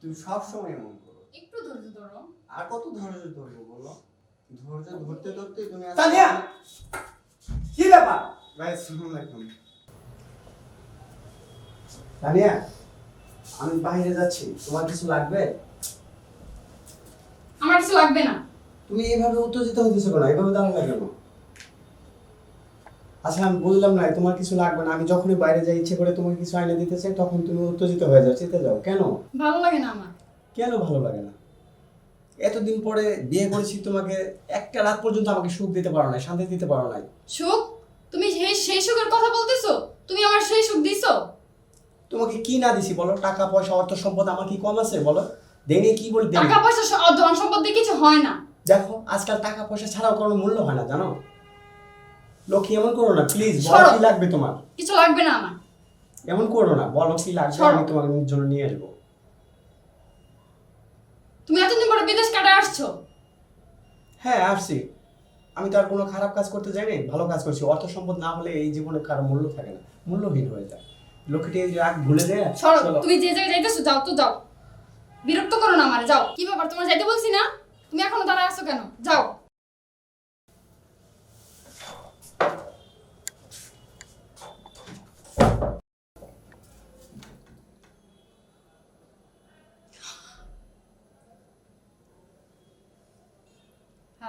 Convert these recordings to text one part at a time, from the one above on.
তুমি সবসময় এমন করো। একটু ধৈর্য ধরো। আর কত ধৈর্য ধরবো বলো? ধৈর্য ধরতে ধরতে তুমি তানিয়া! কি ব্যাপার? ভাই আসসালামু আলাইকুম। তানিয়া আমি বাইরে যাচ্ছি। তোমার কিছু লাগবে? আমার কিছু লাগবে না। তুমি এইভাবে উত্তেজিত হইতেছো কেন? এইভাবে দাঁড়ানো কেন? আচ্ছা আমি বুঝলাম না তোমার কিছু লাগবে না। আমি যখনই বাইরে যাই ইচ্ছে করে তোমাকে কিছু আইনে দিতে চাই তখন তুমি উত্তেজিত হয়ে যাও চেতে যাও। কেন? ভালো লাগে না আমার। কেন ভালো লাগে না? এতদিন পরে বিয়ে করেছি তোমাকে একটা রাত পর্যন্ত আমাকে সুখ দিতে পারো না শান্তি দিতে পারো নাই। সুখ? তুমি সেই সেই সুখের কথা বলতেছো? তুমি আমার সেই সুখ দিছো? তোমাকে কি না দিছি বলো? টাকা পয়সা অর্থ সম্পদ আমার কি কম আছে বলো? দেনি কি বলি টাকা পয়সা ধন সম্পদ দিয়ে কিছু হয় না। দেখো আজকাল টাকা পয়সা ছাড়াও কোনো মূল্য হয় না জানো? লক্ষ্মী এমন করো না প্লিজ বলো কি লাগবে তোমার? কিছু লাগবে না আমার। এমন করো না বলো কি লাগবে। আমি তোমার জন্য নিয়ে আসব। তুমি এতদিন পরে বিদেশ কাটায় আসছো। হ্যাঁ আসছি। আমি তো আর কোনো খারাপ কাজ করতে যাইনি ভালো কাজ করছি। অর্থ সম্পদ না হলে এই জীবনে কারও মূল্য থাকে না মূল্যহীন হয়ে যায়। এই রাগ ভুলে যায়। তুমি যে জায়গায় যাইতেছো যাও তো যাও। বিরক্ত করো না আমার যাও। কি ব্যাপার তোমার যাইতে বলছি না? তুমি এখনও দাঁড়ায় আছো কেন? যাও।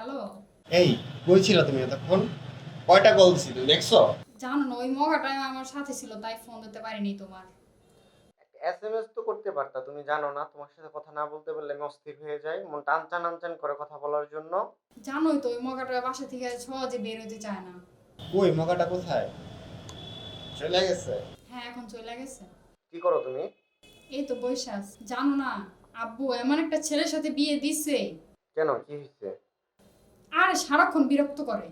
হ্যালো এই কই ছিল তুমি এতক্ষণ? কয়টা কল ছিল দেখছ? জানো না ওই মগাটা আমার সাথে ছিল তাই ফোন দিতে পারিনি তোমার। এসএমএস তো করতে পারতা তুমি জানো না তোমার সাথে কথা না বলতে পারলে আমি অস্থির হয়ে যাই। মন টানচান আনচান করে কথা বলার জন্য। জানোই তো ওই মগাটা বাসা থেকে সহজে বের হতে চায় না। কই মগাটা কোথায়? চলে গেছে? হ্যাঁ এখন চলে গেছে। কি করো তুমি? এই তো বৈশাখ জানো না আব্বু এমন একটা ছেলের সাথে বিয়ে দিছে। কেন কি হয়েছে আর সারাক্ষণ বিরক্ত করে।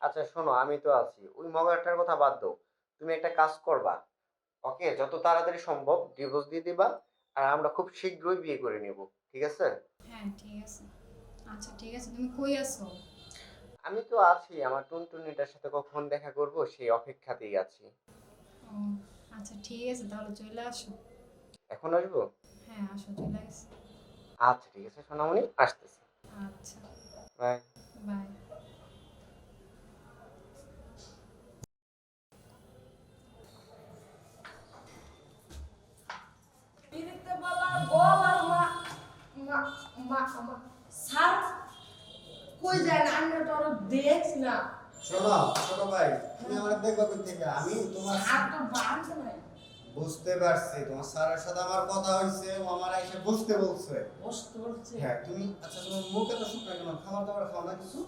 আচ্ছা শোনো আমি তো আছি। ওই মগাটার কথা বাদ দাও। তুমি একটা কাজ করবা। ওকে যত তাড়াতাড়ি সম্ভব ডিভোর্স দিয়ে দিবা আর আমরা খুব শীঘ্রই বিয়ে করে নেব ঠিক আছে? হ্যাঁ ঠিক আছে। আচ্ছা ঠিক আছে তুমি কই আছো? আমি তো আছি আমার টুনটুনিটার সাথে কখন দেখা করব সেই অপেক্ষাতেই আছি। ও আচ্ছা ঠিক আছে তাহলে চলে আসো। এখন আসব? হ্যাঁ আসো চলে আসো। আচ্ছা ঠিক আছে সোনামণি আসতেছি। আচ্ছা। বাই বাই স্যার কই যায় না? আমি তো আরও দেখছি না। শোনো ছোট ভাই তুমি আমার দেখবা কই থেকে আমি তোমার আর তো বাড়ছে নাই। বুঝতে পারছি তোমার স্যারের সাথে আমার কথা হয়েছে ও আমার এসে বুঝতে বলছে। কষ্ট হচ্ছে হ্যাঁ তুমি আচ্ছা তোমার মুখ এত শুকনো কেন খাবার দাবার খাও না কিছু?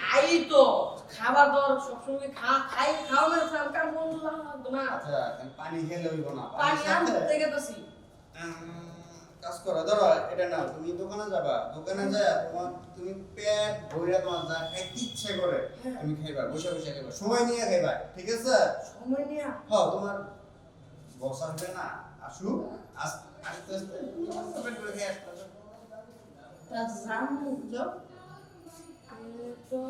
খাই তো খাবার দাবার সবসময় খা খাই খাও না স্যার কাম লাগতো না আচ্ছা পানি খেলে হইব না পানি আনতে উম, কাজ করো ধরো এটা নাও তুমি দোকানে যাবা দোকানে যায় তোমার তুমি পেট ভরে তোমার যা খাইতে ইচ্ছে করে তুমি খাইবা বসে বসে খাইবা সময় নিয়ে খাইবা ঠিক আছে? সময় নিয়ে? হ্যাঁ তোমার বস আসবে না আসু আস- আস্তে আস্তে তা জানো তো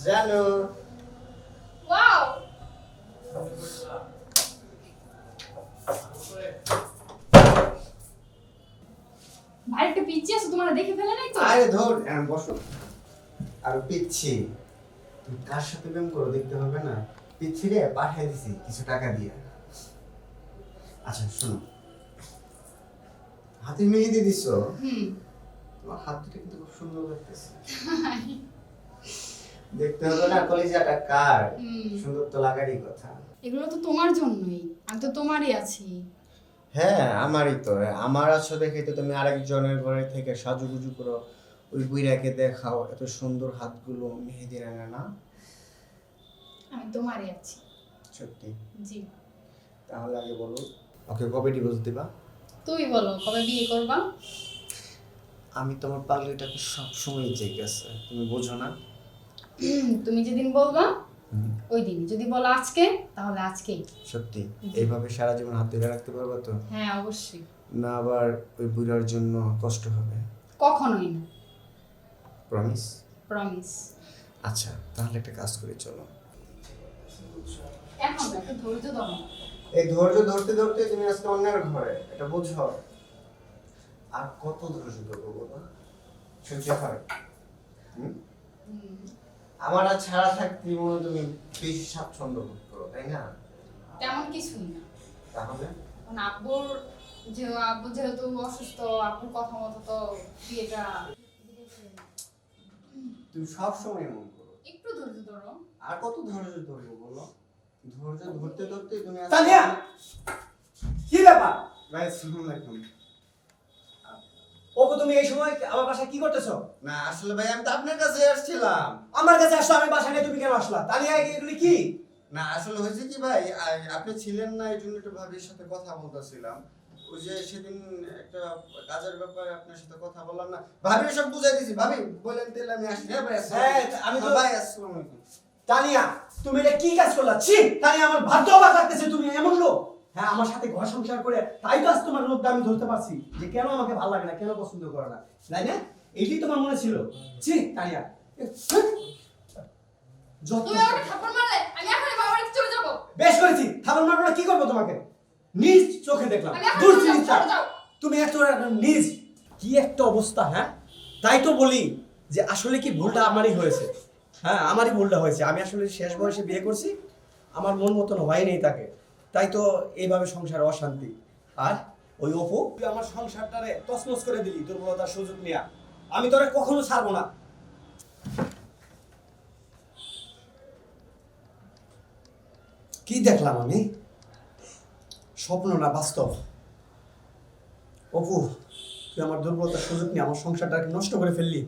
জানো। ওয়াও! ভাই একটু পিছিয়ে আছো তোমার দেখে ফেলে নাই তো? আরে ধর বসো। আর পিচ্ছি। তুমি কার সাথে প্রেম করো দেখতে হবে না। পিচ্ছি রে পাঠিয়ে দিছি কিছু টাকা দিয়ে। আচ্ছা শোনো। হাতে মেহেদি দিছো? হুম। তোমার হাত দুটো কিন্তু খুব সুন্দর লাগতেছে। দেখতে হবে না কলিজাটা কার? সুন্দর তো লাগারই কথা। এগুলো তো তোমার জন্যই। আমি তো তোমারই আছি। হ্যাঁ আমারই তো। আমার আছো দেখে তো তুমি আরেকজনের ঘরে থেকে সাজুগুজু করো। ওই বুইরাকে দেখাও এত সুন্দর হাতগুলো মেহেদি রাঙা না? আমি তোমারই আছি। সত্যি? জি। তাহলে আগে বলো। ওকে কবে ডিভোর্স দিবা? তুমি বলো কবে বিয়ে করবা? আমি তোমার পাগলিটাকে সবসময় জেগে আছে তুমি বোঝো না। তুমি যেদিন বলবা ওই দিন। যদি বলো আজকে তাহলে আজকেই। সত্যি? এইভাবে সারা জীবন হাত ধরে রাখতে পারবে তো? হ্যাঁ অবশ্যই। না আবার ওই বুড়ার জন্য কষ্ট হবে? কখনোই না। প্রমিস প্রমিস আচ্ছা তাহলে একটা কাজ করি চলো। এই ধৈর্য ধরতে ধরতে তুমি আজকে অন্যের ঘরে এটা বুঝো। আর কত ধৈর্য ধরবো বলো? সহ্য হয়। আমার আর ছাড়া থাকতে মনে তুমি বেশি স্বাচ্ছন্দ্য বোধ করো তাই না? তেমন কিছুই না। তাহলে? আব্বুর যে আব্বু যেহেতু অসুস্থ আব্বুর কথা মতো তো বিয়েটা তুমি সব সময় এমন করো। একটু আর কত ধৈর্য ধরবো বলো? ধৈর্য ধরতে ধরতে তুমি তানিয়া! কি ব্যাপার? ভাই আসসালামু আলাইকুম ওকে তুমি এই সময় আমার বাসায় কি করতেছো? না আসলে ভাই আমি তো আপনার কাছে আসছিলাম। আমার কাছে আসছো আমি বাসায় তুমি কেন আসলা? তানিয়া এগুলি কি? না আসলে হয়েছে কি ভাই আপনি ছিলেন না এই জন্য একটু ভাবির সাথে কথা বলতেছিলাম। ওই যে সেদিন একটা কাজের ব্যাপারে আপনার সাথে কথা বললাম না। ভাবি সব বুঝাই দিছি। ভাবি বলেন তাহলে আমি আসি হ্যাঁ ভাই আসসালামু হ্যাঁ, আমি তো- হ্যাঁ, ভাই আসসালামু আলাইকুম। তানিয়া তুমি এটা কি কাজ করলা? ছি তানিয়া আমার ভাগ্য অবাক লাগতেছে তুমি এমন লোক। হ্যাঁ আমার সাথে ঘর সংসার করে তাই তো আজ তোমার লোকটা আমি ধরতে পারছি। যে কেন আমাকে ভালো লাগে না কেন পছন্দ করে না? তাই না? এইটাই তোমার মনে ছিল। ছি তানিয়া। যত তুমি আমাকে থাপ্পড় মারলে আমি এখনই বাবার চলে যাব। বেশ করেছি। মারবো কি করব তোমাকে? নিজ চোখে দেখলাম। দূর চিন্তা তুমি এত নিজ। কি একটা অবস্থা হ্যাঁ? তাই তো বলি যে আসলে কি ভুলটা আমারই হয়েছে। হ্যাঁ আমারই ভুলটা হয়েছে। আমি আসলে শেষ বয়সে বিয়ে করছি, আমার মন মতন হয়নি তাকে। তাই তো এইভাবে সংসারে অশান্তি। আর ওই অপু, তুই আমার সংসারটারে তছনছ করে দিলি দুর্বলতার সুযোগ নিয়া। আমি তোরে কখনো ছাড়বো না। কি দেখলাম আমি? স্বপ্ন না বাস্তব? অপু, তুই আমার দুর্বলতার সুযোগ নিয়ে আমার সংসারটাকে নষ্ট করে ফেললি।